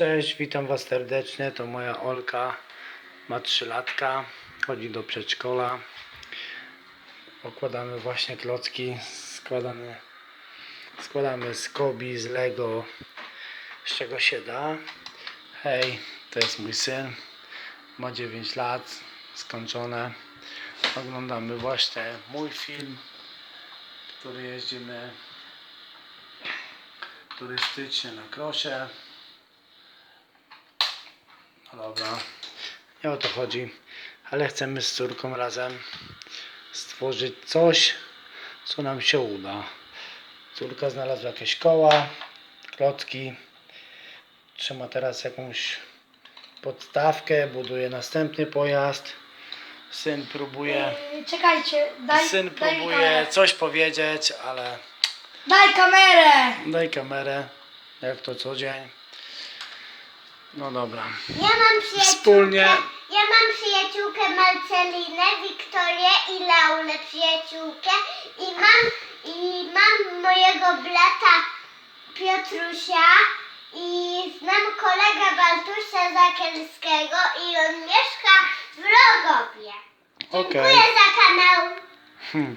Cześć, witam Was serdecznie. To moja Olka. Ma 3 latka. Chodzi do przedszkola. Okładamy właśnie klocki. Składamy, składamy z Kobi, z Lego, z czego się da. Hej, to jest mój syn. Ma 9 lat. Skończone. Oglądamy właśnie mój film, który jeździmy turystycznie na krosie. Dobra, nie o to chodzi, ale chcemy z córką razem stworzyć coś, co nam się uda. Córka znalazła jakieś koła, klocki, trzyma teraz jakąś podstawkę, buduje następny pojazd. Syn próbuje, Yy, Czekajcie, daj, syn daj, mi próbuje kamerę. coś powiedzieć, ale daj kamerę! daj kamerę, jak to co dzień. No dobra. Ja mam przyjaciółkę. Wspólnie. Ja mam przyjaciółkę Marcelinę, Wiktorię i Laurę przyjaciółkę i mam i mam mojego brata Piotrusia i znam kolegę Bartusia Zakelskiego i on mieszka w Rogowie. Okej. Dziękuję za kanał. Hmm.